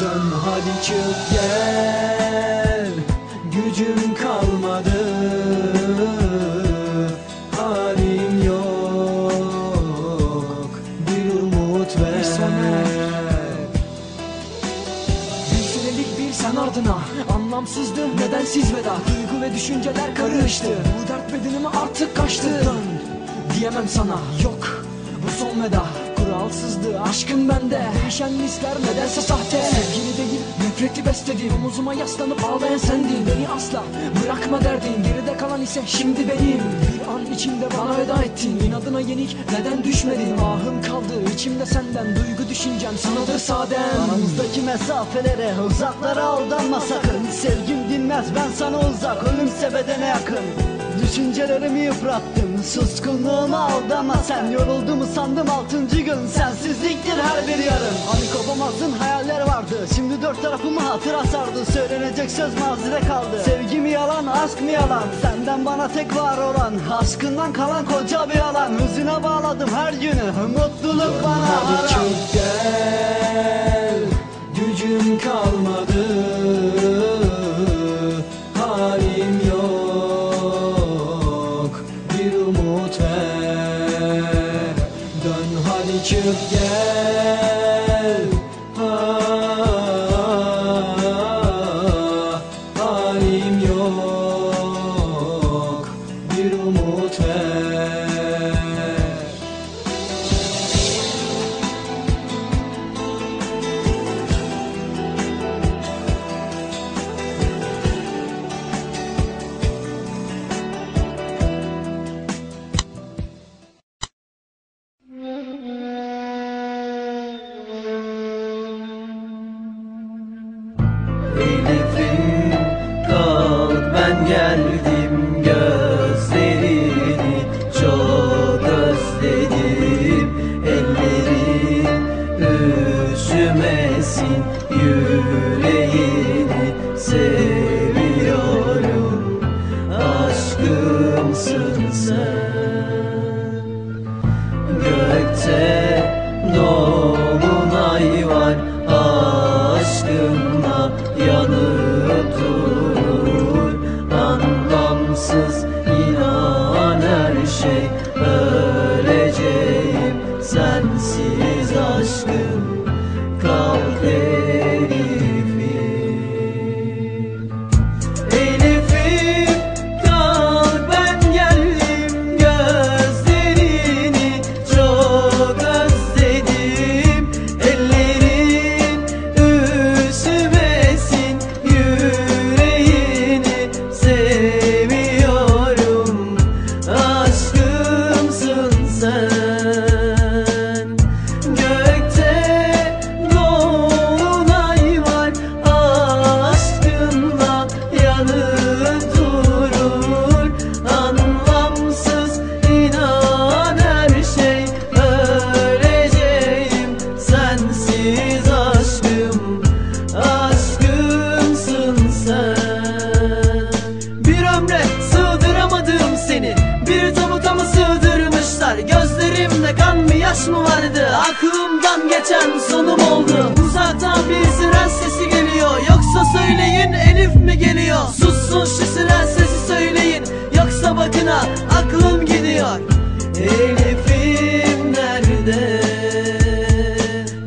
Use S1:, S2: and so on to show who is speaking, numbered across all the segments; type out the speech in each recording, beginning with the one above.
S1: Dön hadi çık gel. Gücüm kalmadı. Halim yok. Bir umut ver.
S2: Bir sürelik bir sen ardına. Anlamsızdı nedensiz veda? Duygu ve düşünceler karıştı. Bu dert bedenime artık kaçtı. Dön. Diyemem sana. Yok. Bu son veda Kuralsızdı aşkın bende. Değişen hisler nedense sahte. Sevgili değil nefreti besledim Omuzuma yaslanıp ağlayan sendin. Beni asla bırakma derdin. Geride kalan ise şimdi benim. Bir an içinde bana veda ettin. İnadına yenik neden düşmedin? Ahım kaldı içimde senden. Duygu düşüncem sanadır sadem.
S3: Aramızdaki mesafelere uzaklara aldanma sakın. Sevgim dinmez ben sana uzak. Ölümse bedene yakın. Düşüncelerimi yıprattım suskunluğuma aldanma sen Yoruldu mu sandım altıncı gün sensizliktir her bir yarın. Hani kopamazsın hayaller vardı. Şimdi dört tarafımı hatıra sardı. Söylenecek söz mazide kaldı. Sevgi mi yalan aşk mı yalan? Senden bana tek var olan Aşkından kalan koca bir yalan Hüzüne bağladım her günü mutluluk bana haram
S1: çık gel Gücüm kalmadı çık gel
S4: 谁？Yaş mı vardı? Aklımdan geçen sonum oldu. Uzaktan bir siren sesi geliyor. Yoksa söyleyin Elif mi geliyor? Sussun şu siren sesi söyleyin. Yoksa bakına aklım gidiyor. Elif'im nerede?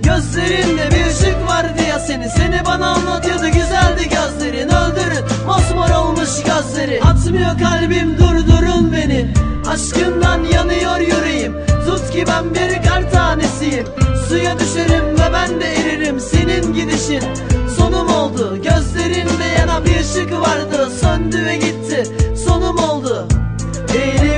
S4: Gözlerinde bir ışık vardı ya seni. Seni bana anlatıyordu güzeldi gözlerin. Öldürün mosmor olmuş gözleri. Atmıyor kalbim durdurun beni. Aşkından yanıyor Tut ki ben bir kar tanesiyim. Suya düşerim ve ben de eririm Senin gidişin. Sonum oldu Gözlerinde yanan bir ışık vardı. Söndü ve gitti sonum oldu. Elif'im